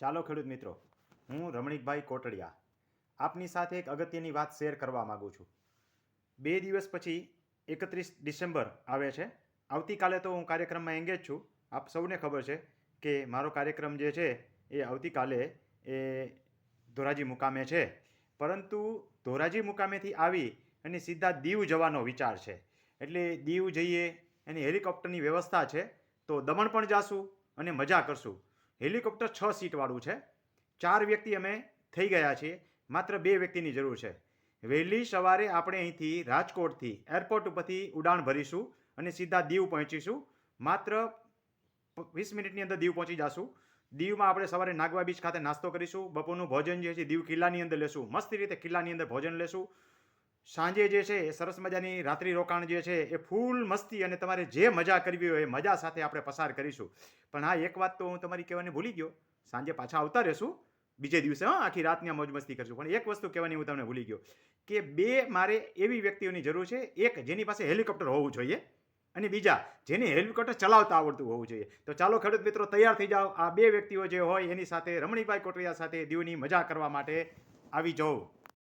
ચાલો ખેડૂત મિત્રો, હું રમણીકભાઈ કોટડિયા આપની સાથે એક અગત્યની વાત શેર કરવા માગું છું. બે દિવસ પછી એકત્રીસ ડિસેમ્બર આવે છે. આવતીકાલે તો હું કાર્યક્રમમાં એંગેજ છું. આપ સૌને ખબર છે કે મારો કાર્યક્રમ જે છે એ આવતીકાલે એ ધોરાજી મુકામે છે. પરંતુ ધોરાજી મુકામેથી આવી અને સીધા દીવ જવાનો વિચાર છે. એટલે દીવ જઈએ, એની હેલિકોપ્ટરની વ્યવસ્થા છે, તો દમણ પણ જાશું અને મજા કરશું. હેલિકોપ્ટર છ સીટવાળું છે. ચાર વ્યક્તિ અમે થઈ ગયા છીએ. માત્ર બે વ્યક્તિની જરૂર છે. વહેલી સવારે આપણે અહીંથી રાજકોટથી એરપોર્ટ ઉપરથી ઉડાણ ભરીશું અને સીધા દીવ પહોંચીશું. માત્ર વીસ મિનિટની અંદર દીવ પહોંચી જશું. દીવમાં આપણે સવારે નાગવા બીચ ખાતે નાસ્તો કરીશું. બપોરનું ભોજન જે છે દીવ કિલ્લાની અંદર લેશું. મસ્ત રીતે કિલ્લાની અંદર ભોજન લેશું. સાંજે જે છે એ સરસ મજાની રાત્રિ રોકાણ જે છે એ ફૂલ મસ્તી અને તમારે જે મજા કરવી હોય એ મજા સાથે આપણે પસાર કરીશું. પણ હા, એક વાત તો હું તમારી કહેવાની ભૂલી ગયો. સાંજે પાછા આવતા રહેશું. બીજે દિવસે, હા, આખી રાતની મોજ મસ્તી કરશું. પણ એક વસ્તુ કહેવાની હું તમને ભૂલી ગયો કે બે મારે એવી વ્યક્તિઓની જરૂર છે. એક જેની પાસે હેલિકોપ્ટર હોવું જોઈએ અને બીજા જેને હેલિકોપ્ટર ચલાવતા આવડતું હોવું જોઈએ. તો ચાલો ખેડૂત મિત્રો, તૈયાર થઈ જાઓ. આ બે વ્યક્તિઓ જે હોય એની સાથે રમણીભાઈ કોટરિયા સાથે દીવની મજા કરવા માટે આવી જાઓ.